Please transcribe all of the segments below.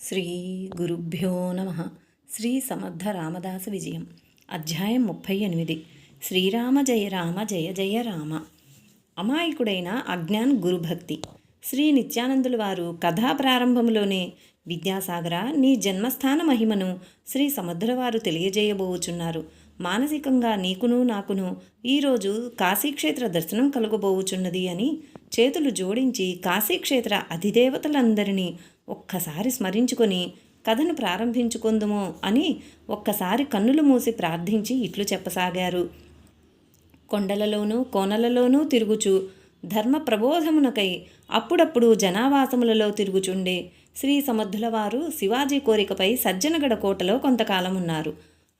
శ్రీ గురుభ్యో నమ. శ్రీ సమర్థ రామదాస విజయం. అధ్యాయం ముప్పై ఎనిమిది. శ్రీరామ జయ రామ జయ జయ రామ. అమాయకుడైన అజ్ఞాన్ గురుభక్తి. శ్రీ నిత్యానందుల వారు కథా ప్రారంభంలోనే విద్యాసాగర నీ జన్మస్థాన మహిమను శ్రీ సముద్రవారు తెలియజేయబోచున్నారు. తెలియజేయబోవుచున్నారు మానసికంగా నీకును నాకును ఈరోజు కాశీక్షేత్ర దర్శనం కలుగబోవుచున్నది అని చేతులు జోడించి కాశీక్షేత్ర అధిదేవతలందరినీ ఒక్కసారి స్మరించుకొని కథను ప్రారంభించుకుందుము అని ఒక్కసారి కన్నులు మూసి ప్రార్థించి ఇట్లు చెప్పసాగారు. కొండలలోనూ కోనలలోనూ తిరుగుచు ధర్మ ప్రబోధమునకై అప్పుడప్పుడు జనావాసములలో తిరుగుచుండే శ్రీ సమర్థుల వారు శివాజీ కోరికపై సజ్జనగడ కోటలో కొంతకాలం ఉన్నారు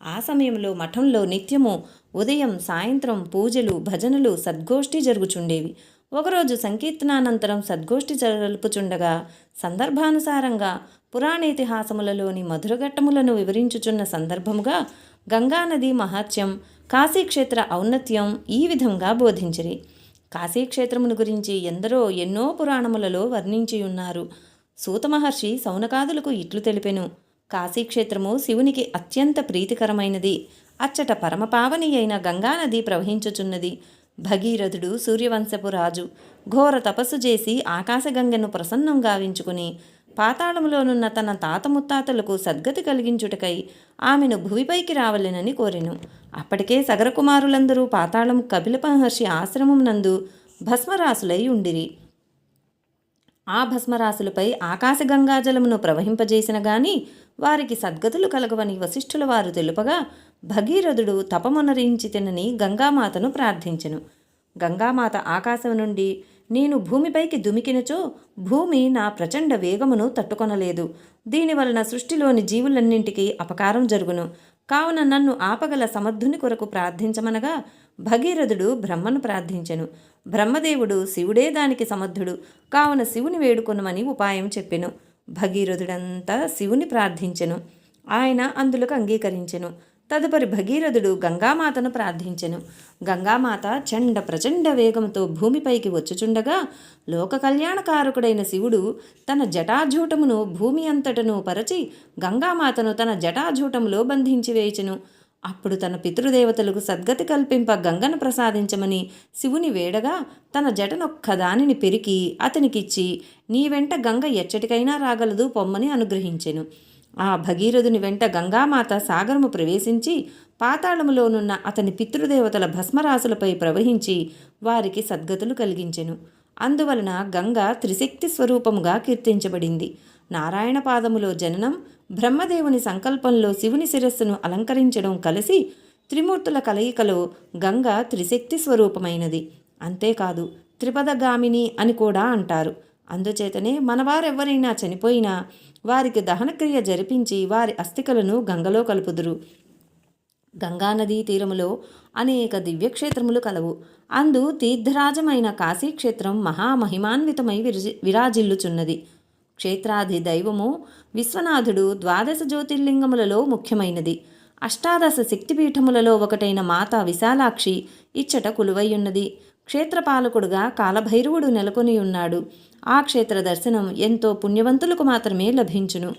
ఆ సమయంలో మఠంలో నిత్యము ఉదయం సాయంత్రం పూజలు భజనలు సద్గోష్ఠి జరుగుచుండేవి. ఒకరోజు సంకీర్తనానంతరం సద్గోష్ఠి జరుపుచుండగా సందర్భానుసారంగా పురాణేతిహాసములలోని మధురఘట్టములను వివరించుచున్న సందర్భముగా గంగానది మహాత్యం కాశీక్షేత్ర ఔన్నత్యం ఈ విధంగా బోధించిరి. కాశీక్షేత్రమును గురించి ఎందరో ఎన్నో పురాణములలో వర్ణించి ఉన్నారు సూత మహర్షి సౌనకాదులకు ఇట్లు తెలిపెను. కాశీక్షేత్రము శివునికి అత్యంత ప్రీతికరమైనది. అచ్చట పరమపావని అయిన గంగానది ప్రవహించుచున్నది. భగీరథుడు సూర్యవంశపు రాజు. ఘోర తపస్సు చేసి ఆకాశగంగను ప్రసన్నం గావించుకుని పాతాళములోనున్న తన తాత ముత్తాతలకు సద్గతి కలిగించుటకై ఆమెను భూమిపైకి రావలెనని కోరెను. అప్పటికే సగరకుమారులందరూ పాతాళం కపిల మహర్షి ఆశ్రమం నందు భస్మరాసులై ఉండిరి. ఆ భస్మరాశులపై ఆకాశగంగాజలమును ప్రవహింపజేసిన గాని వారికి సద్గతులు కలగవని వశిష్ఠుల వారు తెలుపగా భగీరథుడు తపమునరించి తినని గంగామాతను ప్రార్థించెను. గంగామాత ఆకాశం నుండి నేను భూమిపైకి దుమికినచో భూమి నా ప్రచండ వేగమును తట్టుకొనలేదు. దీనివలన సృష్టిలోని జీవులన్నింటికీ అపకారం జరుగును. కావున నన్ను ఆపగల సమర్థుని కొరకు ప్రార్థించమనగా భగీరథుడు బ్రహ్మను ప్రార్థించెను. బ్రహ్మదేవుడు శివుడే దానికి సమర్థుడు. కావున శివుని వేడుకొనమని ఉపాయం చెప్పెను. భగీరథుడంతా శివుని ప్రార్థించెను. ఆయన అందులకు అంగీకరించెను. తదుపరి భగీరథుడు గంగామాతను ప్రార్థించెను. గంగామాత చండ ప్రచండ వేగంతో భూమిపైకి వచ్చుచుండగా లోక కళ్యాణకారకుడైన శివుడు తన జటాజూటమును భూమి అంతటను పరచి గంగామాతను తన జటాజూటములో బంధించి వేచెను. అప్పుడు తన పితృదేవతలకు సద్గతి కల్పింప గంగను ప్రసాదించమని శివుని వేడగా తన జటనొక్క దానిని పెరికి అతనికిచ్చి నీ వెంట గంగ ఎచ్చటికైనా రాగలదు పొమ్మని అనుగ్రహించెను. ఆ భగీరథుని వెంట గంగామాత సాగరము ప్రవేశించి పాతాళములోనున్న అతని పితృదేవతల భస్మరాశులపై ప్రవహించి వారికి సద్గతులు కలిగించెను. అందువలన గంగ త్రిశక్తి స్వరూపముగా కీర్తించబడింది. నారాయణ పాదములో జననం బ్రహ్మదేవుని సంకల్పంలో శివుని శిరస్సును అలంకరించడం కలిసి త్రిమూర్తుల కలయికలో గంగ త్రిశక్తి స్వరూపమైనది. అంతేకాదు త్రిపదగామిని అని కూడా అంటారు. అందుచేతనే మనవారెవ్వరైనా చనిపోయినా వారికి దహనక్రియ జరిపించి వారి అస్థికలను గంగలో కలుపుదురు. గంగానదీ తీరములో అనేక దివ్యక్షేత్రములు కలవు. అందు తీర్థరాజమైన కాశీక్షేత్రం మహామహిమాన్వితమై విరజి విరాజిల్లుచున్నది. క్షేత్రాధి దైవము విశ్వనాథుడు ద్వాదశ జ్యోతిర్లింగములలో ముఖ్యమైనది. అష్టాదశ శక్తిపీఠములలో ఒకటైన మాత విశాలాక్షి ఇచ్చట కొలువయ్యున్నది. క్షేత్రపాలకుడుగా కాలభైరవుడు నెలకొని ఉన్నాడు ఆ క్షేత్ర దర్శనం ఎంతో పుణ్యవంతులకు మాత్రమే లభించును.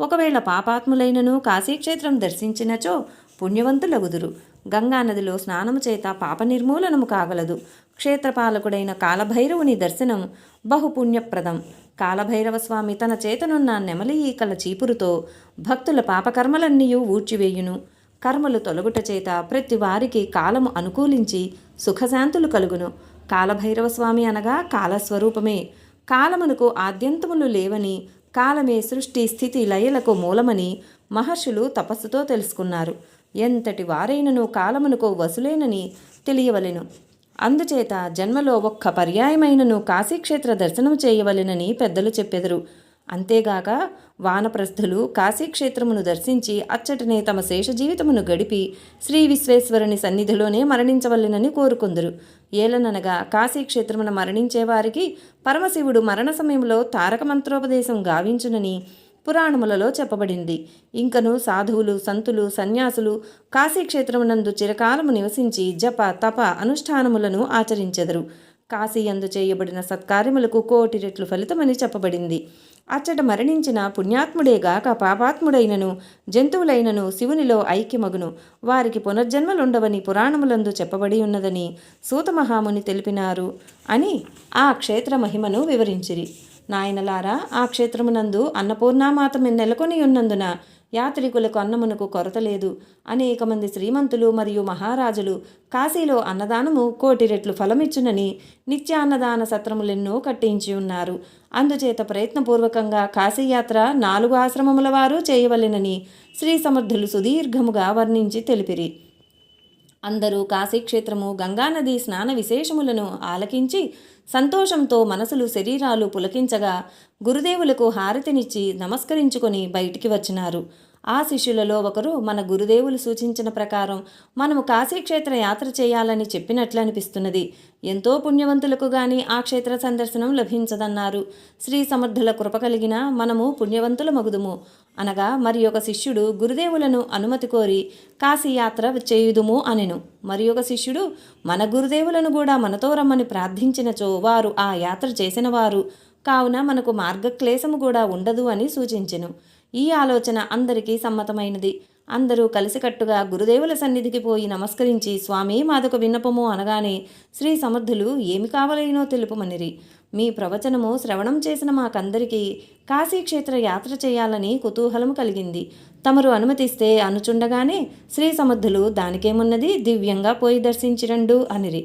ఒకవేళ పాపాత్ములైనను కాశీక్షేత్రం దర్శించినచో పుణ్యవంతులగుదురు. గంగానదిలో స్నానము చేత పాప నిర్మూలనము కాగలదు. క్షేత్రపాలకుడైన కాలభైరవుని దర్శనం బహుపుణ్యప్రదం. కాలభైరవ స్వామి తన చేతనున్న నెమలి ఈకల చీపురుతో భక్తుల పాపకర్మలన్నీ ఊడ్చివేయును. కర్మలు తొలగుట చేత ప్రతి వారికి కాలము అనుకూలించి సుఖశాంతులు కలుగును. కాలభైరవ స్వామి అనగా కాలస్వరూపమే. కాలమునకు ఆద్యంతములు లేవని కాలమే సృష్టి స్థితి లయలకు మూలమని మహర్షులు తపస్సుతో తెలుసుకున్నారు. ఎంతటి వారైనను కాలమునకు వసులేనని తెలియవలెను. అందుచేత జన్మలో ఒక్క పర్యాయమైనను కాశీక్షేత్ర దర్శనం చేయవలెనని పెద్దలు చెప్పెదరు. అంతేగాక వానప్రస్థులు కాశీక్షేత్రమును దర్శించి అచ్చటనే తమ శేష జీవితమును గడిపి శ్రీ విశ్వేశ్వరుని సన్నిధిలోనే మరణించవలెనని కోరుకుందరు. ఏలననగా కాశీక్షేత్రమున మరణించేవారికి పరమశివుడు మరణ సమయంలో తారక మంత్రోపదేశం గావించునని పురాణములలో చెప్పబడింది. ఇంకను సాధువులు సంతులు సన్యాసులు కాశీక్షేత్రమునందు చిరకాలము నివసించి జప తప అనుష్ఠానములను ఆచరించెదరు. కాశీయందు చేయబడిన సత్కార్యములకు కోటి రెట్లు ఫలితమని చెప్పబడింది. అచ్చట మరణించిన పుణ్యాత్ముడేగాక పాపాత్ముడైనను జంతువులైనను శివునిలో ఐక్యమగును. వారికి పునర్జన్మలుండవని పురాణములందు చెప్పబడి ఉన్నదని సూతమహాముని తెలిపినారు అని ఆ క్షేత్ర మహిమను వివరించిరి. నాయనలారా ఆ క్షేత్రమునందు అన్నపూర్ణామాత నెలకొని ఉన్నందున యాత్రికులకు అన్నమునకు కొరత లేదు. అనేక మంది శ్రీమంతులు మరియు మహారాజులు కాశీలో అన్నదానము కోటి రెట్లు ఫలమిచ్చునని నిత్య అన్నదాన సత్రములెన్నో కట్టించి ఉన్నారు. అందుచేత ప్రయత్నపూర్వకంగా కాశీయాత్ర నాలుగు ఆశ్రమముల వారు చేయవలెనని శ్రీ సమర్థులు సుదీర్ఘముగా వర్ణించి తెలిపిరి. అందరూ కాశీక్షేత్రము గంగానది స్నాన విశేషములను ఆలకించి సంతోషంతో మనసులు శరీరాలు పులకించగా గురుదేవులకు హారతినిచ్చి నమస్కరించుకొని బయటికి వచ్చినారు. ఆ శిష్యులలో ఒకరు మన గురుదేవులు సూచించిన ప్రకారం మనము కాశీక్షేత్ర యాత్ర చేయాలని చెప్పినట్లు అనిపిస్తున్నది ఎంతో పుణ్యవంతులకు గాని ఆ క్షేత్ర సందర్శనం లభించదన్నారు. శ్రీ సమర్థుల కృప కలిగిన మనము పుణ్యవంతుల మగుదుము. అనగా మరి ఒక శిష్యుడు గురుదేవులను అనుమతి కోరి కాశీయాత్ర చేయుదుము అనెను. మరి ఒక శిష్యుడు మన గురుదేవులను కూడా మనతో రమ్మని ప్రార్థించినచో వారు ఆ యాత్ర చేసిన వారు కావున మనకు మార్గక్లేశము కూడా ఉండదు అని సూచించెను. ఈ ఆలోచన అందరికీ సమ్మతమైనది. అందరూ కలిసికట్టుగా గురుదేవుల సన్నిధికి పోయి నమస్కరించి స్వామి మాదొక విన్నపము అనగానే శ్రీ సమర్థులు ఏమి కావలైనో తెలుపమనిరి. మీ ప్రవచనము శ్రవణం చేసిన మాకందరికీ కాశీక్షేత్ర యాత్ర చేయాలని కుతూహలం కలిగింది. తమరు అనుమతిస్తే అనుచుండగానే శ్రీ సమర్థులు దానికేమున్నది దివ్యంగా పోయి దర్శించిరండు అనిరి.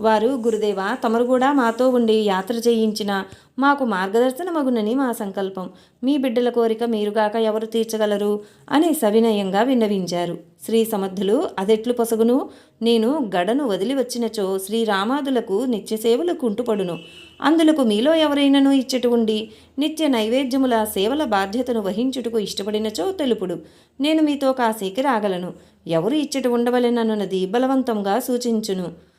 వారు గురుదేవ తమరు కూడా మాతో ఉండి యాత్ర చేయించిన మాకు మార్గదర్శనమగునని మా సంకల్పం. మీ బిడ్డల కోరిక మీరుగాక ఎవరు తీర్చగలరు? అని సవినయంగా విన్నవించారు. శ్రీ సమర్థులు అదెట్లు పొసగును. నేను గడను వదిలి వచ్చినచో శ్రీరామాదులకు నిత్యసేవలు కుంటుపడును. అందులకు మీలో ఎవరైనను ఇచ్చటు ఉండి నిత్య నైవేద్యముల సేవల బాధ్యతను వహించుటకు ఇష్టపడినచో తెలుపుడు. నేను మీతో కాసేకి రాగలను. ఎవరు ఇచ్చటి ఉండవలెనన్నది బలవంతంగా సూచించును.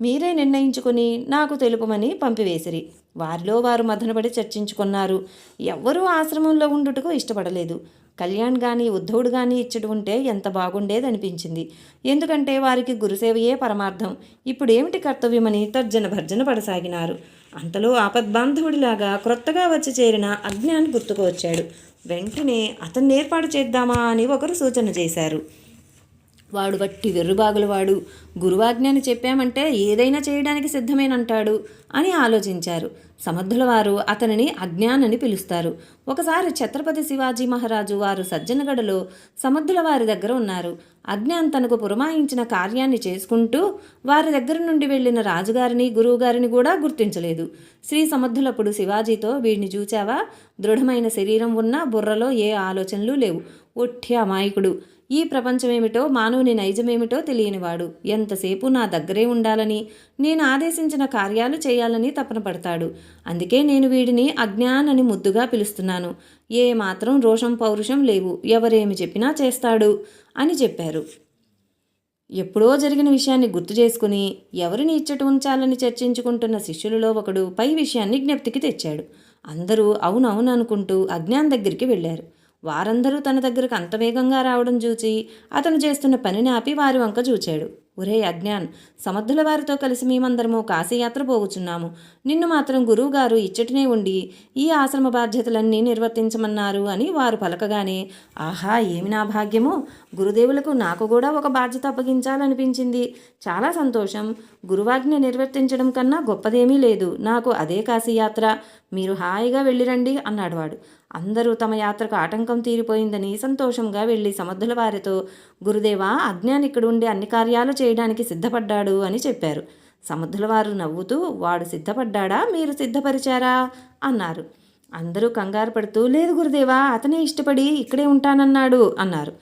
మీరే నిర్ణయించుకుని నాకు తెలుపమని పంపివేసిరి. వారిలో వారు మదనపడి చర్చించుకున్నారు. ఎవ్వరూ ఆశ్రమంలో ఉండుటకు ఇష్టపడలేదు. కళ్యాణ్ కానీ ఉద్ధవుడు కానీ ఇచ్చడు ఉంటే ఎంత బాగుండేదనిపించింది. ఎందుకంటే వారికి గురుసేవయే పరమార్థం. ఇప్పుడేమిటి కర్తవ్యమని తర్జన భర్జన పడసాగినారు. అంతలో ఆపద్బాంధవుడిలాగా క్రొత్తగా వచ్చి చేరిన అజ్ఞాన్ గుర్తుకు వచ్చాడు. వెంటనే అతన్ని ఏర్పాటు చేద్దామా అని ఒకరు సూచన చేశారు. వాడు వట్టి వెర్రుబాగులవాడు గురువాజ్ఞను చెప్పామంటే ఏదైనా చేయడానికి సిద్ధమేనంటాడు అని ఆలోచించారు. సమర్థుల వారు అతనిని అజ్ఞానని పిలుస్తారు. ఒకసారి ఛత్రపతి శివాజీ మహారాజు వారు సజ్జనగడలో సమర్థుల వారి దగ్గర ఉన్నారు. అజ్ఞాన్ తనకు పురమాయించిన కార్యాన్ని చేసుకుంటూ వారి దగ్గర నుండి వెళ్ళిన రాజుగారిని గురువుగారిని కూడా గుర్తించలేదు. శ్రీ సమర్థులప్పుడు శివాజీతో వీడిని చూచావా? దృఢమైన శరీరం ఉన్న బుర్రలో ఏ ఆలోచనలు లేవు. ఒట్టి అమాయకుడు. ఈ ప్రపంచమేమిటో మానవుని నైజమేమిటో తెలియనివాడు. ఎంతసేపు నా దగ్గరే ఉండాలని నేను ఆదేశించిన కార్యాలు చేయాలని తపన పడతాడు. అందుకే నేను వీడిని అజ్ఞాన్ అని ముద్దుగా పిలుస్తున్నాను. ఏ మాత్రం రోషం పౌరుషం లేవు. ఎవరేమి చెప్పినా చేస్తాడు అని చెప్పారు. ఎప్పుడో జరిగిన విషయాన్ని గుర్తు చేసుకుని ఎవరిని ఇచ్చట ఉంచాలని చర్చించుకుంటున్న శిష్యులలో ఒకడు పై విషయాన్ని జ్ఞప్తికి తెచ్చాడు. అందరూ అవునవును అనుకుంటూ అజ్ఞాన్ దగ్గరికి వెళ్ళారు. వారందరూ తన దగ్గరకు అంత వేగంగా రావడం చూచి అతను చేస్తున్న పనిని ఆపి వారి వంక చూచాడు. ఒరే అజ్ఞాన్ సమర్థుల వారితో కలిసి మేమందరము కాశీయాత్ర పోగుచున్నాము నిన్ను మాత్రం గురువుగారు ఇచ్చటినే ఉండి ఈ ఆశ్రమ బాధ్యతలన్నీ నిర్వర్తించమన్నారు అని వారు పలకగానే ఆహా ఏమి నా భాగ్యము? గురుదేవులకు నాకు కూడా ఒక బాధ్యత అప్పగించాలనిపించింది. చాలా సంతోషం. గురువాజ్ఞ నిర్వర్తించడం కన్నా గొప్పదేమీ లేదు. నాకు అదే కాశీయాత్ర. మీరు హాయిగా వెళ్ళిరండి అన్నాడు వాడు. అందరూ తమ యాత్రకు ఆటంకం తీరిపోయిందని సంతోషంగా వెళ్ళి సమర్థుల వారితో గురుదేవా అజ్ఞాని ఇక్కడ ఉండి అన్ని కార్యాలు చేయడానికి సిద్ధపడ్డాడు అని చెప్పారు. సమర్థుల వారు నవ్వుతూ వాడు సిద్ధపడ్డాడా? మీరు సిద్ధపరిచారా? అన్నారు. అందరూ కంగారు పడుతూ లేదు గురుదేవా అతనే ఇష్టపడి ఇక్కడే ఉంటానన్నాడు అన్నారు.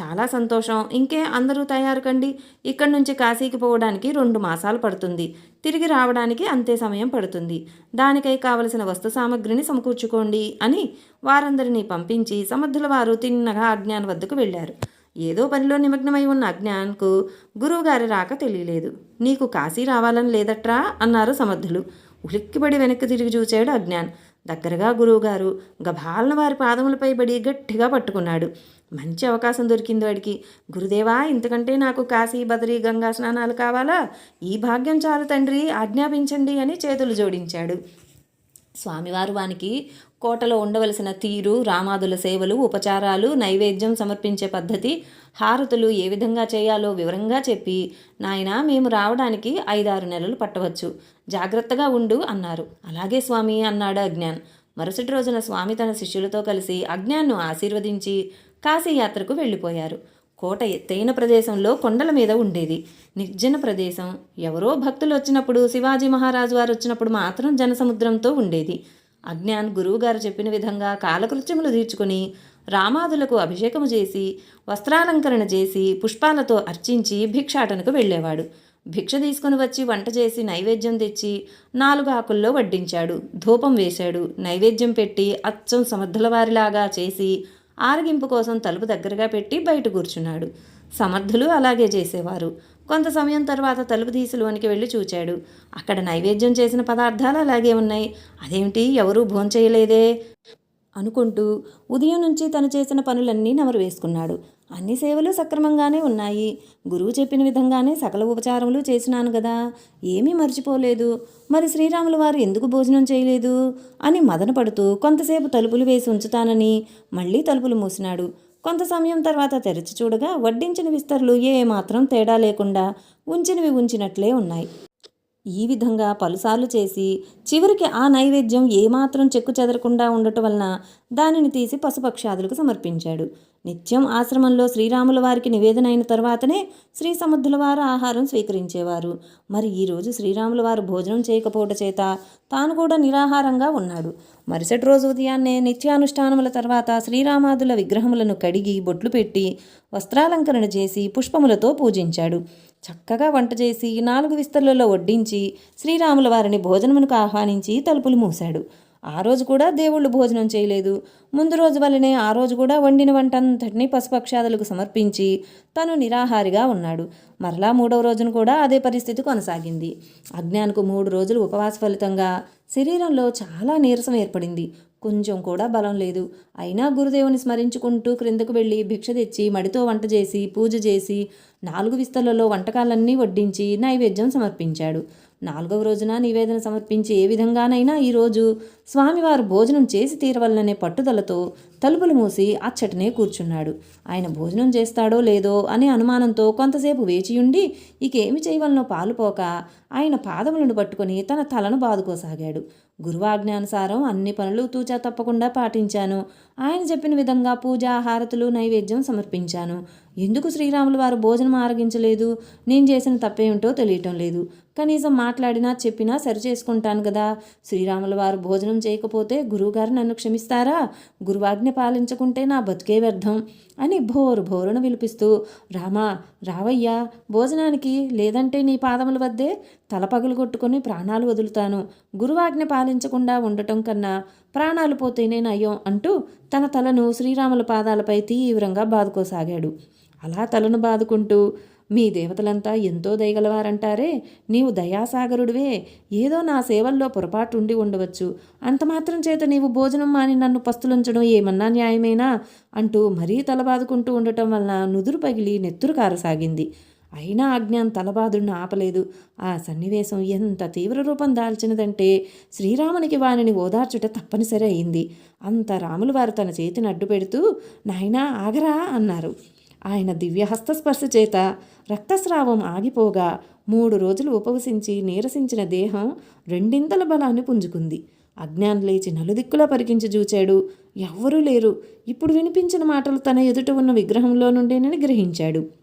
చాలా సంతోషం. ఇంకే అందరూ తయారు కండి ఇక్కడి నుంచి కాశీకి పోవడానికి రెండు మాసాలు పడుతుంది. తిరిగి రావడానికి అంతే సమయం పడుతుంది. దానికై కావలసిన వస్తు సామగ్రిని సమకూర్చుకోండి అని వారందరినీ పంపించి సమర్థుల వారు తిన్నగా అజ్ఞాన్ వద్దకు వెళ్ళారు. ఏదో పనిలో నిమగ్నమై ఉన్న అజ్ఞాన్కు గురువుగారి రాక తెలియలేదు. నీకు కాశీ రావాలని లేదట్రా? అన్నారు సమర్థులు. ఉలిక్కిపడి వెనక్కి తిరిగి చూచాడు అజ్ఞాన్. దగ్గరగా గురువుగారు గభాలన వారి పాదములపై పడి గట్టిగా పట్టుకున్నాడు. మంచి అవకాశం దొరికింది వాడికి. గురుదేవా ఇంతకంటే నాకు కాశీ బదరి గంగా స్నానాలు కావాలా? ఈ భాగ్యం చాలు తండ్రి ఆజ్ఞాపించండి అని చేతులు జోడించాడు. స్వామివారు వానికి కోటలో ఉండవలసిన తీరు రామాదుల సేవలు ఉపచారాలు నైవేద్యం సమర్పించే పద్ధతి హారతులు ఏ విధంగా చేయాలో వివరంగా చెప్పి నాయనా మేము రావడానికి ఐదారు నెలలు పట్టవచ్చు. జాగ్రత్తగా ఉండు అన్నారు. అలాగే స్వామి అన్నాడు అజ్ఞాన్. మరుసటి రోజున స్వామి తన శిష్యులతో కలిసి అజ్ఞాన్ను ఆశీర్వదించి కాశీయాత్రకు వెళ్ళిపోయారు. కోట ఎత్తైన ప్రదేశంలో కొండల మీద ఉండేది. నిర్జన ప్రదేశం. ఎవరో భక్తులు వచ్చినప్పుడు శివాజీ మహారాజు వారు వచ్చినప్పుడు మాత్రం జనసముద్రంతో ఉండేది. అజ్ఞాన్ గురువుగారు చెప్పిన విధంగా కాలకృత్యములు తీర్చుకొని రామాదులకు అభిషేకము చేసి వస్త్రాలంకరణ చేసి పుష్పాలతో అర్చించి భిక్షాటనకు వెళ్ళేవాడు. భిక్ష తీసుకుని వచ్చి వంట చేసి నైవేద్యం తెచ్చి నాలుగు ఆకుల్లో వడ్డించాడు. ధూపం వేశాడు. నైవేద్యం పెట్టి అచ్చం సమర్థుల వారిలాగా చేసి ఆరగింపు కోసం తలుపు దగ్గరగా పెట్టి బయట కూర్చున్నాడు. సమర్థులు అలాగే చేసేవారు. కొంత సమయం తర్వాత తలుపు తీసి లోనికి వెళ్ళి చూచాడు. అక్కడ నైవేద్యం చేసిన పదార్థాలు అలాగే ఉన్నాయి. అదేమిటి? ఎవరూ భోంచేయలేదే? అనుకుంటూ ఉదయం నుంచి తను చేసిన పనులన్నీ నమరు వేసుకున్నాడు అన్ని సేవలు సక్రమంగానే ఉన్నాయి. గురువు చెప్పిన విధంగానే సకల ఉపచారములు చేసినాను కదా ఏమీ మర్చిపోలేదు. మరి శ్రీరాముల వారు ఎందుకు భోజనం చేయలేదు? అని మదనపడుతూ కొంతసేపు తలుపులు వేసి ఉంచుతానని మళ్ళీ తలుపులు మూసినాడు. కొంత సమయం తర్వాత తెరిచి చూడగా వడ్డించిన విస్తరులు ఏమాత్రం తేడా లేకుండా ఉంచినవి ఉంచినట్లే ఉన్నాయి. ఈ విధంగా పలుసార్లు చేసి చివరికి ఆ నైవేద్యం ఏమాత్రం చెక్కు చెదరకుండా ఉండటం వలన దానిని తీసి పశుపక్షాదులకు సమర్పించాడు. నిత్యం ఆశ్రమంలో శ్రీరాముల వారికి నివేదన అయిన తర్వాతనే శ్రీ సముద్రుల వారు ఆహారం స్వీకరించేవారు. మరి ఈరోజు శ్రీరాముల వారు భోజనం చేయకపోవట చేత తాను కూడా నిరాహారంగా ఉన్నాడు. మరుసటి రోజు ఉదయాన్నే నిత్యానుష్ఠానముల తర్వాత శ్రీరామాదుల విగ్రహములను కడిగి బొట్లు పెట్టి వస్త్రాలంకరణ చేసి పుష్పములతో పూజించాడు. చక్కగా వంట చేసి నాలుగు విస్తరులలో వడ్డించి శ్రీరాముల వారిని భోజనమునకు ఆహ్వానించి తలుపులు మూశాడు. ఆ రోజు కూడా దేవుళ్ళు భోజనం చేయలేదు. ముందు రోజు వల్లనే ఆ రోజు కూడా వండిన వంటంతటిని పశుపక్షాదులకు సమర్పించి తను నిరాహారిగా ఉన్నాడు. మరలా మూడవ రోజున కూడా అదే పరిస్థితి కొనసాగింది. అజ్ఞానకు మూడు రోజులు ఉపవాస ఫలితంగా శరీరంలో చాలా నీరసం ఏర్పడింది. కొంచెం కూడా బలం లేదు. అయినా గురుదేవుని స్మరించుకుంటూ క్రిందకు వెళ్ళి భిక్ష తెచ్చి మడితో వంట చేసి పూజ చేసి నాలుగు విస్తలలో వంటకాలన్నీ వడ్డించి నైవేద్యం సమర్పించాడు. నాలుగవ రోజున నివేదన సమర్పించి ఏ విధంగానైనా ఈరోజు స్వామివారు భోజనం చేసి తీరవలననే పట్టుదలతో తలుపులు మూసి అచ్చటనే కూర్చున్నాడు. ఆయన భోజనం చేస్తాడో లేదో అనే అనుమానంతో కొంతసేపు వేచియుండి ఇకేమి చేయవలనో పాలుపోక ఆయన పాదములను పట్టుకొని తన తలను బాదుకోసాగాడు. గురువాజ్ఞానుసారం అన్ని పనులు తూచా తప్పకుండా పాటించాను. ఆయన చెప్పిన విధంగా పూజ హారతులు నైవేద్యం సమర్పించాను. ఎందుకు శ్రీరాములు వారు భోజనం ఆరగించలేదు? నేను చేసిన తప్పేమిటో తెలియటం లేదు. కనీసం మాట్లాడినా చెప్పినా సరి చేసుకుంటాను కదా. శ్రీరాముల వారు భోజనం చేయకపోతే గురువుగారు నన్ను క్షమిస్తారా? గురువాజ్ఞ పాలించకుంటే నా బతుకే వ్యర్థం అని భోరు భోరును విలిపిస్తూ రామా రావయ్యా భోజనానికి లేదంటే నీ పాదముల వద్దే తల పగులు కొట్టుకొని ప్రాణాలు వదులుతాను. గురువాజ్ఞ పాలించకుండా ఉండటం కన్నా ప్రాణాలు పోతేనే నయం అంటూ తన తలను శ్రీరాముల పాదాలపై తీవ్రంగా బాదుకోసాగాడు. అలా తలను బాదుకుంటూ మీ దేవతలంతా ఎంతో దయగలవారంటారే నీవు దయాసాగరుడివే ఏదో నా సేవల్లో పొరపాటు ఉండి ఉండవచ్చు. అంత మాత్రం చేత నీవు భోజనం మాని నన్ను పస్తులుంచడం ఏమన్నా న్యాయమేనా? అంటూ మరీ తల బాదుకుంటూ ఉండటం వలన నుదురు పగిలి నెత్తురు కారసాగింది. అయినా ఆజ్ఞాన్ తలబాదుడిని ఆపలేదు. ఆ సన్నివేశం ఎంత తీవ్ర రూపం దాల్చినదంటే శ్రీరామునికి వానిని ఓదార్చుట తప్పనిసరి అయింది. అంత రాములు వారు తన చేతిని అడ్డు పెడుతూ నాయనా ఆగరా అన్నారు. ఆయన దివ్యహస్తస్పర్శ చేత రక్తస్రావం ఆగిపోగా మూడు రోజులు ఉపవసించి నీరసించిన దేహం రెండింతల బలాన్ని పుంజుకుంది. అజ్ఞాన్ లేచి నలుదిక్కులా పరికించి చూచాడు. ఎవ్వరూ లేరు. ఇప్పుడు వినిపించిన మాటలు తన ఎదుట ఉన్న విగ్రహంలో నుండేనని గ్రహించాడు.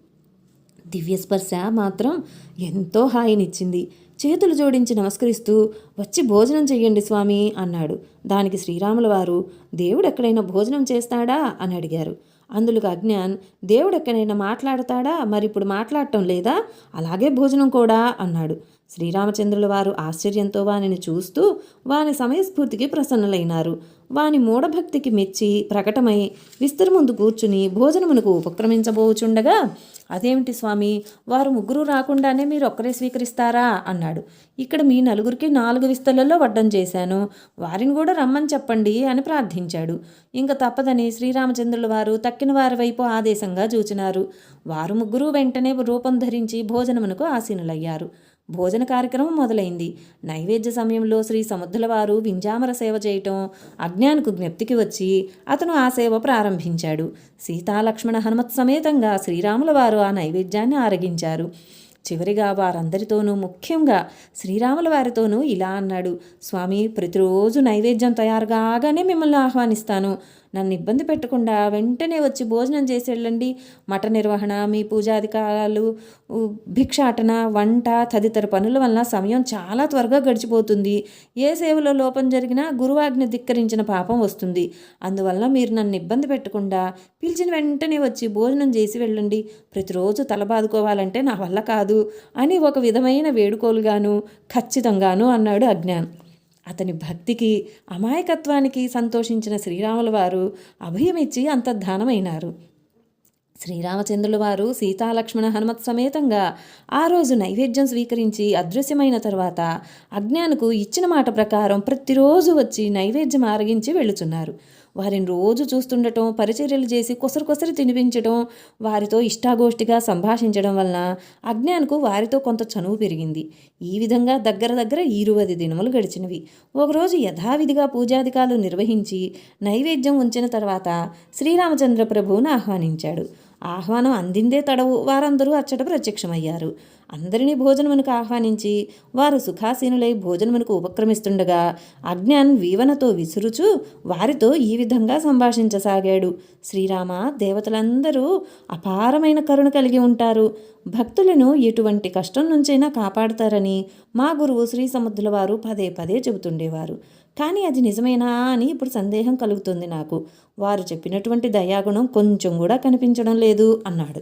దివ్యస్పర్శ మాత్రం ఎంతో హాయినిచ్చింది. చేతులు జోడించి నమస్కరిస్తూ వచ్చి భోజనం చెయ్యండి స్వామి అన్నాడు. దానికి శ్రీరాముల వారు దేవుడు ఎక్కడైనా భోజనం చేస్తాడా? అని అడిగారు. అందులో అజ్ఞాన్ దేవుడు ఎక్కడైనా మాట్లాడతాడా? మరి ఇప్పుడు మాట్లాడటం లేదా? అలాగే భోజనం కూడా అన్నాడు. శ్రీరామచంద్రుల వారు ఆశ్చర్యంతో వానిని చూస్తూ వాని సమయస్ఫూర్తికి ప్రసన్నులైనారు. వాని మూఢభక్తికి మెచ్చి ప్రకటమై విస్తరముందు కూర్చుని భోజనమునకు ఉపక్రమించబోచుండగా అదేమిటి స్వామి వారు ముగ్గురు రాకుండానే మీరు ఒక్కరే స్వీకరిస్తారా? అన్నాడు. ఇక్కడ మీ నలుగురికి నాలుగు విస్తలలో వడ్డం చేశాను. వారిని కూడా రమ్మని చెప్పండి అని ప్రార్థించాడు. ఇంక తప్పదని శ్రీరామచంద్రుల వారు తక్కిన వారి వైపు ఆదేశంగా చూచినారు. వారు ముగ్గురు వెంటనే రూపం ధరించి భోజనమునకు ఆసీనులయ్యారు. భోజన కార్యక్రమం మొదలైంది. నైవేద్య సమయంలో శ్రీ సముద్రుల వారు వింజామర సేవ చేయటం అజ్ఞానికి జ్ఞప్తికి వచ్చి అతను ఆ సేవ ప్రారంభించాడు. సీతాలక్ష్మణ హనుమత్ సమేతంగా శ్రీరాముల వారు ఆ నైవేద్యాన్ని ఆరగించారు. చివరిగా వారందరితోనూ ముఖ్యంగా శ్రీరాముల వారితోనూ ఇలా అన్నాడు. స్వామి ప్రతిరోజు నైవేద్యం తయారు కాగానే మిమ్మల్ని ఆహ్వానిస్తాను. నన్ను ఇబ్బంది పెట్టకుండా వెంటనే వచ్చి భోజనం చేసి వెళ్ళండి మఠ నిర్వహణ మీ పూజాధికారాలు భిక్షాటన వంట తదితర పనుల వలన సమయం చాలా త్వరగా గడిచిపోతుంది. ఏ సేవలో లోపం జరిగినా గురువాజ్ఞ ధిక్కరించిన పాపం వస్తుంది. అందువల్ల మీరు నన్ను ఇబ్బంది పెట్టకుండా పిలిచిన వెంటనే వచ్చి భోజనం చేసి వెళ్ళండి. ప్రతిరోజు తల బాదుకోవాలంటే నా వల్ల కాదు అని ఒక విధమైన వేడుకోలుగాను ఖచ్చితంగాను అన్నాడు అజ్ఞాన్. అతని భక్తికి అమాయకత్వానికి సంతోషించిన శ్రీరాముల వారు అభయమిచ్చి అంతర్ధానమైనారు. శ్రీరామచంద్రుల వారు సీతాలక్ష్మణ హనుమత్ సమేతంగా ఆ రోజు నైవేద్యం స్వీకరించి అదృశ్యమైన తర్వాత అజ్ఞానకు ఇచ్చిన మాట ప్రకారం ప్రతిరోజు వచ్చి నైవేద్యం ఆరగించి వెళుచున్నారు వారిని రోజు చూస్తుండటం పరిచర్యలు చేసి కొసరు కొసరు తినిపించడం వారితో ఇష్టాగోష్ఠిగా సంభాషించడం వలన అజ్ఞానకు వారితో కొంత చనువు పెరిగింది. ఈ విధంగా దగ్గర దగ్గర ఇరువది దినములు గడిచినవి. ఒకరోజు యథావిధిగా పూజాధికాలు నిర్వహించి నైవేద్యం ఉంచిన తర్వాత శ్రీరామచంద్ర ప్రభువును ఆహ్వానించాడు. ఆహ్వానం అందిందే తడవు. వారందరూ అచ్చట ప్రత్యక్షమయ్యారు. అందరినీ భోజనమునకు ఆహ్వానించి వారు సుఖాసీనులై భోజనమునకు ఉపక్రమిస్తుండగా అజ్ఞాన్ వీవనతో విసురుచు వారితో ఈ విధంగా సంభాషించసాగాడు. శ్రీరామ దేవతలందరూ అపారమైన కరుణ కలిగి ఉంటారు. భక్తులను ఎటువంటి కష్టం నుంచైనా కాపాడతారని మా గురువు శ్రీ సముద్రుల వారు పదే పదే చెబుతుండేవారు. కానీ అది నిజమేనా అని ఇప్పుడు సందేహం కలుగుతుంది నాకు. వారు చెప్పినటువంటి దయాగుణం కొంచెం కూడా కనిపించడం లేదు అన్నాడు.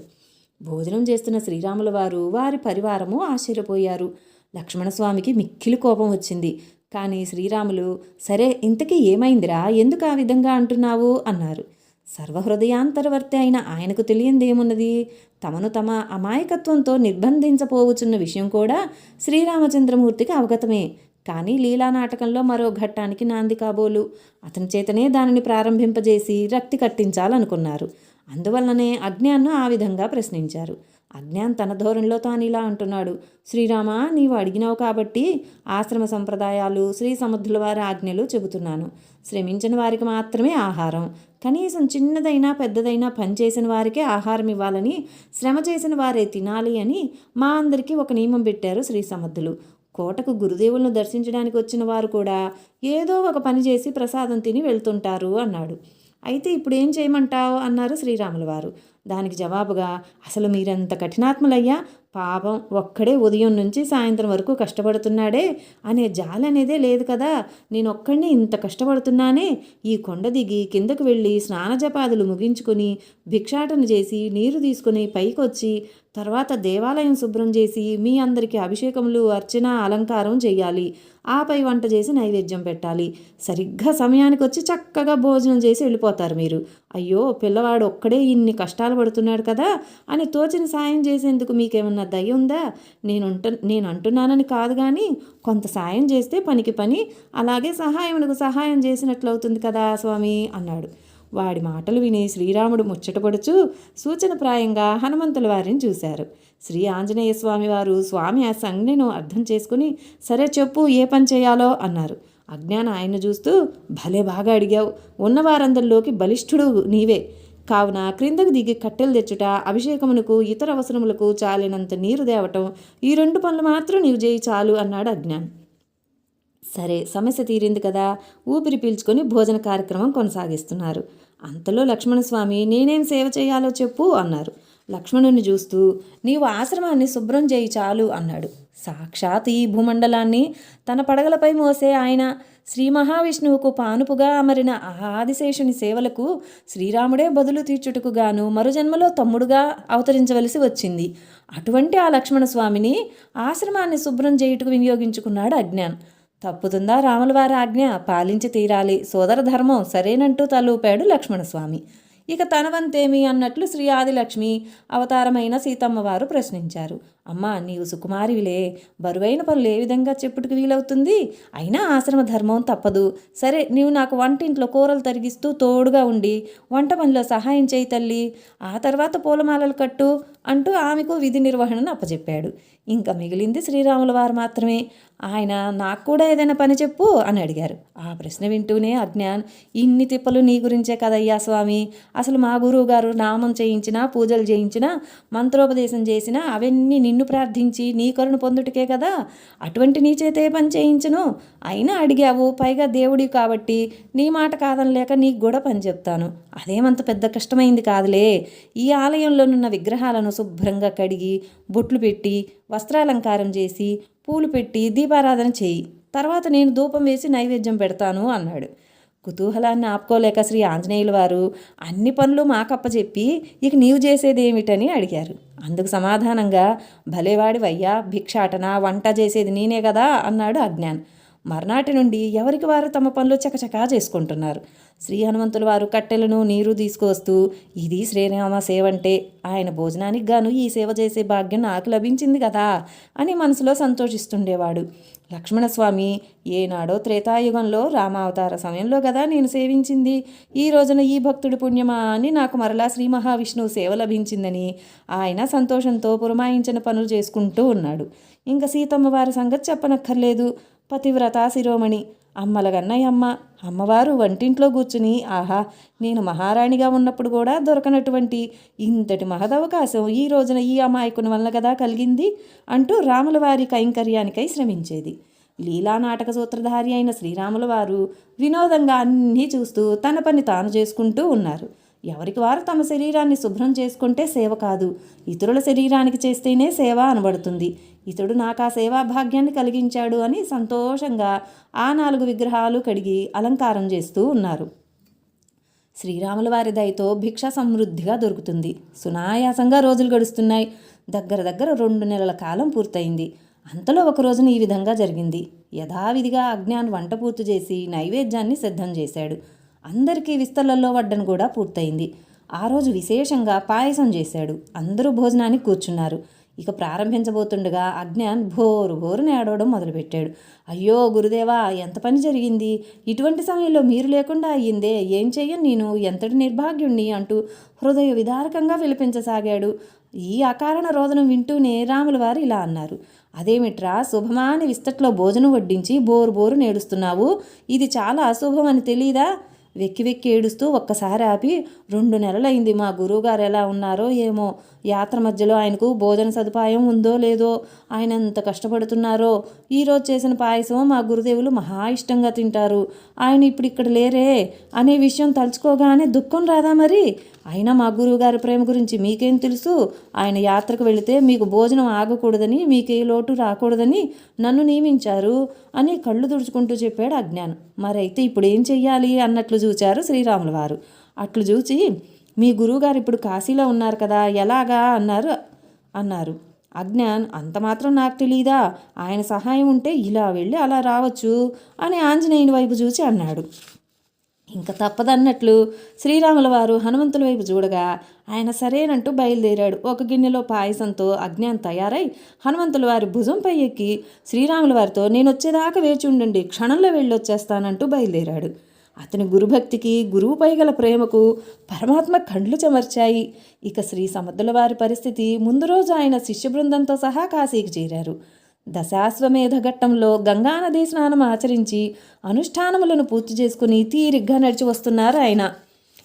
భోజనం చేస్తున్న శ్రీరాముల వారు వారి పరివారము ఆశ్చర్యపోయారు. లక్ష్మణస్వామికి మిక్కిలి కోపం వచ్చింది. కానీ శ్రీరాములు సరే ఇంతకీ ఏమైందిరా? ఎందుకు ఆ విధంగా అంటున్నావు? అన్నారు. సర్వహృదయాంతరవర్తి అయిన ఆయనకు తెలియందేమున్నది? తమను తమ అమాయకత్వంతో నిర్బంధించపోవచ్చున్న విషయం కూడా శ్రీరామచంద్రమూర్తికి అవగతమే. కానీ లీలా నాటకంలో మరో ఘట్టానికి నాంది కాబోలు. అతని చేతనే దానిని ప్రారంభింపజేసి రక్తి కట్టించాలనుకున్నారు. అందువల్లనే అజ్ఞాన్ను ఆ విధంగా ప్రశ్నించారు. అజ్ఞాన్ తన ధోరణిలో తాను ఇలా అంటున్నాడు శ్రీరామ నీవు అడిగినావు కాబట్టి ఆశ్రమ సంప్రదాయాలు శ్రీ సముద్రుల వారి ఆజ్ఞలు చెబుతున్నాను. శ్రమించిన వారికి మాత్రమే ఆహారం. కనీసం చిన్నదైనా పెద్దదైనా పనిచేసిన వారికే ఆహారం ఇవ్వాలని శ్రమ చేసిన వారే తినాలి అని మా అందరికీ ఒక నియమం పెట్టారు శ్రీ సమర్థులు కోటకు గురుదేవులను దర్శించడానికి వచ్చిన వారు కూడా ఏదో ఒక పని చేసి ప్రసాదం తిని వెళ్తుంటారు అన్నాడు. అయితే ఇప్పుడు ఏం చేయమంటావు? అన్నారు శ్రీరాముల వారు దానికి జవాబుగా అసలు మీరెంత కఠినాత్మలయ్యా? పాపం ఒక్కడే ఉదయం నుంచి సాయంత్రం వరకు కష్టపడుతున్నాడే. అనే జాలి అనేదే లేదు కదా. నేను ఒక్కడిని ఇంత కష్టపడుతున్నానే. ఈ కొండ దిగి కిందకు వెళ్ళి స్నానజపాదులు ముగించుకొని భిక్షాటన చేసి నీరు తీసుకుని పైకొచ్చి తర్వాత దేవాలయం శుభ్రం చేసి మీ అందరికీ అభిషేకములు అర్చన అలంకారం చేయాలి. ఆపై వంట చేసి నైవేద్యం పెట్టాలి. సరిగ్గా సమయానికి వచ్చి చక్కగా భోజనం చేసి వెళ్ళిపోతారు మీరు. అయ్యో పిల్లవాడు ఒక్కడే ఇన్ని కష్టాలు పడుతున్నాడు కదా అని తోచిన సాయం చేసేందుకు మీకేమన్నా దయ ఉందా? నేనుంట నేను అంటున్నానని కాదు కానీ కొంత సాయం చేస్తే పనికి పని అలాగే సహాయమునకు సహాయం చేసినట్లు అవుతుంది కదా స్వామి అన్నాడు. వాడి మాటలు విని శ్రీరాముడు ముచ్చటపడుచు సూచనప్రాయంగా హనుమంతుల వారిని చూశారు. శ్రీ ఆంజనేయ స్వామి వారు స్వామి ఆ సంజ్ఞను అర్థం చేసుకుని సరే చెప్పు ఏ పని చేయాలో అన్నారు. అజ్ఞాన ఆయన చూస్తూ భలే బాగా అడిగావు ఉన్నవారందరిలోకి బలిష్ఠుడు నీవే. కావున క్రిందకు దిగి కట్టెలు తెచ్చుట అభిషేకమునకు ఇతర అవసరములకు చాలినంత నీరు తేవటం ఈ రెండు పనులు మాత్రం నీవు చేయి చాలు అన్నాడు అజ్ఞాన్. సరే సమస్య తీరింది కదా. ఊపిరి పీల్చుకొని భోజన కార్యక్రమం కొనసాగిస్తున్నారు. అంతలో లక్ష్మణస్వామి నేనేం సేవ చేయాలో చెప్పు అన్నారు. లక్ష్మణుని చూస్తూ నీవు ఆశ్రమాన్ని శుభ్రం చేయి చాలు అన్నాడు. సాక్షాత్ ఈ భూమండలాన్ని తన పడగలపై మోసే ఆయన. శ్రీ మహావిష్ణువుకు పానుపుగా అమరిన ఆదిశేషుని సేవలకు శ్రీరాముడే బదులు తీర్చుటకు గాను మరుజన్మలో తమ్ముడుగా అవతరించవలసి వచ్చింది. అటువంటి ఆ లక్ష్మణ స్వామిని ఆశ్రమాన్ని శుభ్రం చేయుటకు వినియోగించుకున్నాడు అజ్ఞాన్. తప్పుతుందా రాములవారి ఆజ్ఞ? పాలించి తీరాలి. సోదర ధర్మం సరేనంటూ తలూపాడు లక్ష్మణస్వామి. ఇక తన వంతేమి అన్నట్లు శ్రీ ఆదిలక్ష్మి అవతారమైన సీతమ్మవారు ప్రశ్నించారు. అమ్మా నీవు సుకుమారివిలే. బరువైన పనులు ఏ విధంగా చెప్పుటికి వీలవుతుంది? అయినా ఆశ్రమ ధర్మం తప్పదు. సరే నీవు నాకు వంటింట్లో కూరలు తరిగిస్తూ తోడుగా ఉండి వంట పనిలో సహాయం చేయి తల్లి. ఆ తర్వాత పూలమాలలు కట్టు అంటూ ఆమెకు విధి నిర్వహణను అప్పచెప్పాడు ఇంకా మిగిలింది శ్రీరాముల వారు మాత్రమే. ఆయన నాకు కూడా ఏదైనా పని చెప్పు అని అడిగారు. ఆ ప్రశ్న వింటూనే అజ్ఞాన్ ఇన్ని తిప్పలు నీ గురించే కదయ్యా స్వామి. అసలు మా గురువు గారు నామం చేయించినా పూజలు చేయించినా మంత్రోపదేశం చేసినా అవన్నీ నిన్ను ప్రార్థించి నీ కరుణ పొందుటకే కదా? అటువంటి నీ చేతే పని చేయించను? అయినా అడిగావు పైగా దేవుడి కాబట్టి నీ మాట కాదనలేక నీకు కూడా పని చెప్తాను. అదేమంత పెద్ద కష్టమైంది కాదులే. ఈ ఆలయంలోనున్న విగ్రహాలను శుభ్రంగా కడిగి బొట్లు పెట్టి వస్త్రాలంకారం చేసి పూలు పెట్టి దీపారాధన చేయి. తర్వాత నేను ధూపం వేసి నైవేద్యం పెడతాను అన్నాడు. కుతూహలాన్ని ఆపుకోలేక శ్రీ ఆంజనేయుల వారు అన్ని పనులు మాకప్పచెప్పి ఇక నీవు చేసేది ఏమిటని అడిగారు. అందుకు సమాధానంగా భలేవాడివయ్యా భిక్షాటన వంట చేసేది నేనే కదా అన్నాడు అజ్ఞాన్. మర్నాటి నుండి ఎవరికి వారు తమ పనులు చకచకా చేసుకుంటున్నారు? శ్రీ హనుమంతుల వారు కట్టెలను నీరు తీసుకువస్తూ ఇది శ్రీరామ సేవ అంటే ఆయన భోజనానికి గాను ఈ సేవ చేసే భాగ్యం నాకు లభించింది కదా అని మనసులో సంతోషిస్తుండేవాడు. లక్ష్మణస్వామి ఏనాడో త్రేతాయుగంలో రామావతార సమయంలో కదా నేను సేవించింది. ఈ రోజున ఈ భక్తుడి పుణ్యమా అని నాకు మరలా శ్రీ మహావిష్ణువు సేవ లభించిందని ఆయన సంతోషంతో పురమాయించిన పనులు చేసుకుంటూ ఉన్నాడు. ఇంకా సీతమ్మ వారి సంగతి చెప్పనక్కర్లేదు. పతివ్రత శిరోమణి. అమ్మలగన్నయ్యమ్మ అమ్మవారు వంటింట్లో కూర్చుని ఆహా నేను మహారాణిగా ఉన్నప్పుడు కూడా దొరకనటువంటి ఇంతటి మహదవకాశం ఈ రోజున ఈ అమాయకుని వల్ల కదా కలిగింది? అంటూ రాముల వారి కైంకర్యానికై శ్రమించేది. లీలా నాటక సూత్రధారి అయిన శ్రీరాముల వారు వినోదంగా అన్నీ చూస్తూ తన పని తాను చేసుకుంటూ ఉన్నారు. ఎవరికి వారు తమ శరీరాన్ని శుభ్రం చేసుకుంటే సేవ కాదు. ఇతరుల శరీరానికి చేస్తేనే సేవ అనబడుతుంది. ఇతడు నాకు ఆ సేవా భాగ్యాన్ని కలిగించాడు అని సంతోషంగా ఆ నాలుగు విగ్రహాలు కడిగి అలంకారం చేస్తూ ఉన్నారు. శ్రీరాముల వారి దయతో భిక్ష సమృద్ధిగా దొరుకుతుంది. సునాయాసంగా రోజులు గడుస్తున్నాయి. దగ్గర దగ్గర రెండు నెలల కాలం పూర్తయింది. అంతలో ఒక రోజున ఈ విధంగా జరిగింది. యథావిధిగా అజ్ఞాన్ వంట పూర్తి చేసి నైవేద్యాన్ని సిద్ధం చేశాడు. అందరికీ విస్తలల్లో వడ్డన కూడా పూర్తయింది. ఆ రోజు విశేషంగా పాయసం చేశాడు. అందరూ భోజనానికి కూర్చున్నారు. ఇక ప్రారంభించబోతుండగా అజ్ఞాన్ భోరు భోరుని ఏడవడం మొదలుపెట్టాడు. అయ్యో గురుదేవా ఎంత పని జరిగింది? ఇటువంటి సమయంలో మీరు లేకుండా అయ్యిందే. ఏం చెయ్యను నేను? ఎంతటి నిర్భాగ్యుణ్ణి? అంటూ హృదయ విదారకంగా విలపించసాగాడు. ఈ అకారణ రోదనం వింటూనే రాముల వారు ఇలా అన్నారు. అదేమిట్రా? శుభమాని విస్తట్లో భోజనం వడ్డించి బోరు బోరు నేడుస్తున్నావు ఇది చాలా అశుభం అని తెలీదా? వెక్కి వెక్కి ఏడుస్తూ ఒక్కసారి ఆపి రెండు నెలలైంది మా గురువుగారు ఎలా ఉన్నారో ఏమో యాత్ర మధ్యలో ఆయనకు భోజన సదుపాయం ఉందో లేదో ఆయన ఎంత కష్టపడుతున్నారో. ఈరోజు చేసిన పాయసం మా గురుదేవులు మహా ఇష్టంగా తింటారు. ఆయన ఇప్పుడు ఇక్కడ లేరే. అనే విషయం తలుచుకోగానే దుఃఖం రాదా మరి? అయినా మా గురువుగారి ప్రేమ గురించి మీకేం తెలుసు? ఆయన యాత్రకు వెళితే మీకు భోజనం ఆగకూడదని మీకే లోటు రాకూడదని నన్ను నియమించారు అని కళ్ళు తుడుచుకుంటూ చెప్పాడు అజ్ఞానం. మరైతే ఇప్పుడు ఏం చెయ్యాలి అన్నట్లు చూచారు శ్రీరాముల వారు అట్లు చూచి మీ గురువుగారు ఇప్పుడు కాశీలో ఉన్నారు కదా ఎలాగా అన్నారు? అన్నారు. అజ్ఞాన్ అంత మాత్రం నాకు తెలియదా ఆయన సహాయం ఉంటే ఇలా వెళ్ళి అలా రావచ్చు అని ఆంజనేయుని వైపు చూసి అన్నాడు. ఇంకా తప్పదన్నట్లు శ్రీరాముల వారు హనుమంతుల వైపు చూడగా ఆయన సరేనంటూ బయలుదేరాడు. ఒక గిన్నెలో పాయసంతో అజ్ఞాన్ తయారై హనుమంతుల వారి భుజంపై ఎక్కి శ్రీరాముల వారితో నేను వచ్చేదాకా వేచి ఉండండి క్షణంలో వెళ్ళొచ్చేస్తానంటూ బయలుదేరాడు. అతని గురుభక్తికి గురువుపై గల ప్రేమకు పరమాత్మ కండ్లు చెమర్చాయి. ఇక శ్రీ సమర్థుల వారి పరిస్థితి ముందు రోజు ఆయన శిష్య బృందంతో సహా కాశీకి చేరారు. దశాశ్వమేధ ఘట్టంలో గంగానదీ స్నానం ఆచరించి అనుష్ఠానములను పూర్తి చేసుకుని తీరిగ్గా నడిచి వస్తున్నారు ఆయన.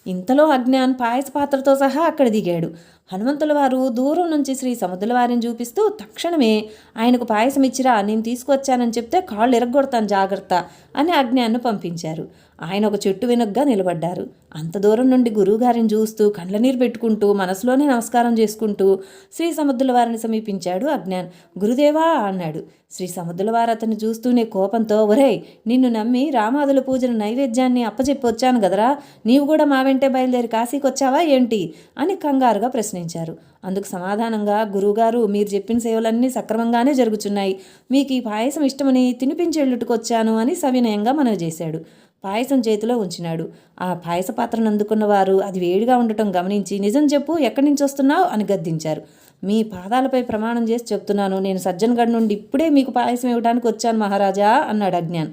ఇంతలో అజ్ఞాన్ పాయస పాత్రతో సహా అక్కడ దిగాడు. హనుమంతుల వారు దూరం నుంచి శ్రీ సముద్రుల వారిని చూపిస్తూ తక్షణమే ఆయనకు పాయసం ఇచ్చిరా నేను తీసుకొచ్చానని చెప్తే కాళ్ళు ఎరగొడతాను జాగ్రత్త అని అజ్ఞాన్ను పంపించారు. ఆయన ఒక చెట్టు వెనుగ్గా నిలబడ్డారు. అంత దూరం నుండి గురువుగారిని చూస్తూ కండ్లనీరు పెట్టుకుంటూ మనసులోనే నమస్కారం చేసుకుంటూ శ్రీ సముద్రుల వారిని సమీపించాడు అజ్ఞాన్. గురుదేవా అన్నాడు. శ్రీ సముద్రుల వారు అతన్ని చూస్తూనే కోపంతో ఒరేయ్ నిన్ను నమ్మి రామాదుల పూజన నైవేద్యాన్ని అప్పచెప్పి వచ్చాను కదరా. నీవు కూడా మా వెంటే బయలుదేరి కాశీకొచ్చావా ఏంటి? అని కంగారుగా ప్రశ్నించారు. అందుకు సమాధానంగా గురువుగారు మీరు చెప్పిన సేవలన్నీ సక్రమంగానే జరుగుతున్నాయి మీకు ఈ పాయసం ఇష్టమని తినిపించేళ్ళుట్టుకు వచ్చాను అని సవినయంగా మనవి చేశాడు. పాయసం చేతిలో ఉంచినాడు. ఆ పాయస పాత్రను అందుకున్న వారు అది వేడిగా ఉండటం గమనించి నిజం చెప్పు ఎక్కడి నుంచి వస్తున్నావు? అని గద్దించారు. మీ పాదాలపై ప్రమాణం చేసి చెప్తున్నాను. నేను సజ్జన్గఢ్ నుండి ఇప్పుడే మీకు పాయసం ఇవ్వడానికి వచ్చాను మహారాజా అన్నాడు అజ్ఞాన్.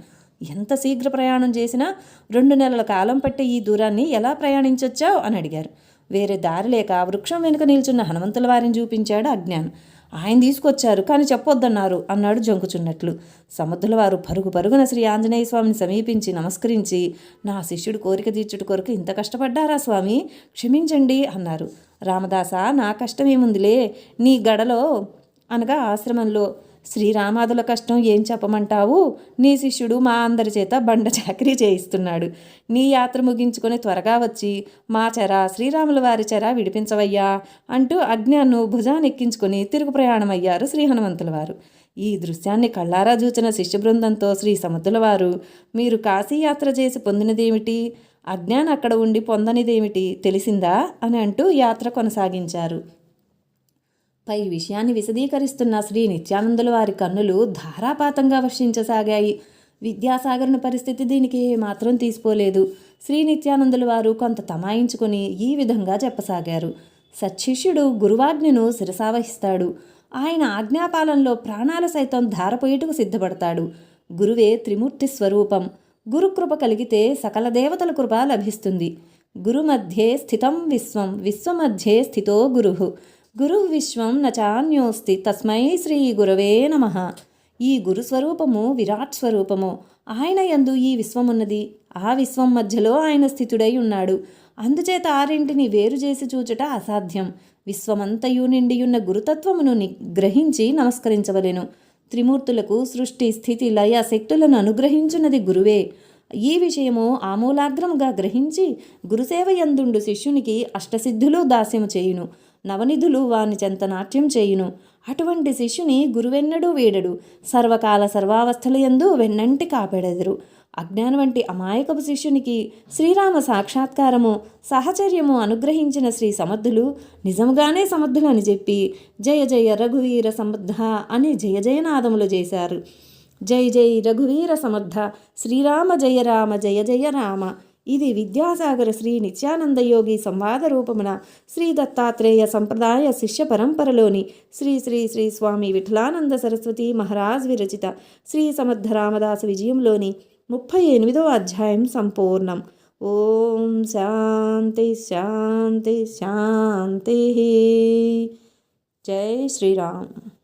ఎంత శీఘ్ర ప్రయాణం చేసినా రెండు నెలల కాలం పట్టే ఈ దూరాన్ని ఎలా ప్రయాణించొచ్చావు? అని అడిగారు. వేరే దారి లేక వృక్షం వెనుక నిల్చున్న హనుమంతుల వారిని చూపించాడు అజ్ఞాన్. ఆయన తీసుకొచ్చారు కానీ చెప్పొద్దన్నారు అన్నాడు జంకుచున్నట్లు. సముద్రుల వారు పరుగు పరుగున శ్రీ ఆంజనేయ స్వామిని సమీపించి నమస్కరించి నా శిష్యుడు కోరిక తీర్చుట కొరకు ఇంత కష్టపడ్డారా స్వామి? క్షమించండి అన్నారు. రామదాస నా కష్టమేముందిలే నీ గడలో అనగా ఆశ్రమంలో శ్రీరామాదుల కష్టం ఏం చెప్పమంటావు? నీ శిష్యుడు మా అందరి చేత బండ చాకరీ చేయిస్తున్నాడు. నీ యాత్ర ముగించుకొని త్వరగా వచ్చి మా చెర శ్రీరాముల వారి చెర విడిపించవయ్యా అంటూ అజ్ఞాన్ను భుజానెక్కించుకొని తిరుగు ప్రయాణమయ్యారు శ్రీ హనుమంతుల వారు. ఈ దృశ్యాన్ని కళ్ళారా చూచిన శిష్య బృందంతో శ్రీ సముద్రుల వారు మీరు కాశీయాత్ర చేసి పొందినదేమిటి? అజ్ఞాన్ అక్కడ ఉండి పొందనిదేమిటి? తెలిసిందా? అని అంటూ యాత్ర కొనసాగించారు. పై విషయాన్ని విశదీకరిస్తున్న శ్రీ నిత్యానందుల వారి కన్నులు ధారాపాతంగా వర్షించసాగాయి. విద్యాసాగర్ని పరిస్థితి దీనికి మాత్రం తీసిపోలేదు. శ్రీ నిత్యానందుల వారు కొంత తమాయించుకొని ఈ విధంగా చెప్పసాగారు. సత్శిష్యుడు గురువాజ్ఞను శిరసావహిస్తాడు. ఆయన ఆజ్ఞాపాలనలో ప్రాణాలు సైతం ధారపోయేటకు సిద్ధపడతాడు. గురువే త్రిమూర్తి స్వరూపం. గురుకృప కలిగితే సకల దేవతల కృప లభిస్తుంది. గురుమధ్యే స్థితం విశ్వం. విశ్వమధ్యే స్థితో గురు. గురు విశ్వం నచాన్యోస్తి తస్మై శ్రీ గురవే నమ. ఈ గురు స్వరూపము విరాట్ స్వరూపము. ఆయన యందు ఈ విశ్వమున్నది. ఆ విశ్వం మధ్యలో ఆయన స్థితుడై ఉన్నాడు. అందుచేత ఆరింటిని వేరు చేసి చూచుట అసాధ్యం. విశ్వమంతయు నిండియున్న గురుతత్వమును గ్రహించి నమస్కరించవలెను. త్రిమూర్తులకు సృష్టి స్థితి లయ శక్తులను అనుగ్రహించున్నది గురువే. ఈ విషయము ఆమూలాగ్రముగా గ్రహించి గురుసేవయందుండు శిష్యునికి అష్టసిద్ధులు దాస్యము చేయును. నవనిధులు వాని చెంత నాట్యం చేయును. అటువంటి శిష్యుని గురువెన్నడూ వీడడు. సర్వకాల సర్వావస్థల యందు వెన్నంటి కాపెడెదరు. అజ్ఞాన వంటి అమాయకపు శిష్యునికి శ్రీరామ సాక్షాత్కారము సహచర్యము అనుగ్రహించిన శ్రీ సమర్థులు నిజముగానే సమర్థులు అని చెప్పి జయ జయ రఘువీర సమర్థ అని జయ జయనాదములు చేశారు. జై జై రఘువీర సమర్థ. శ్రీరామ జయ రామ జయ జయ రామ. ఇది విద్యాసాగర శ్రీ నిత్యానందయోగి సంవాద రూపమున శ్రీ దత్తాత్రేయ సంప్రదాయ శిష్య పరంపరలోని శ్రీ శ్రీ శ్రీ స్వామి విఠలానంద సరస్వతి మహారాజ్ విరచిత శ్రీ సమర్థ రామదాస విజయంలోని ముప్పై ఎనిమిదో అధ్యాయం సంపూర్ణం. ఓం శాంతి శాంతి శాంతి. జై శ్రీరామ్.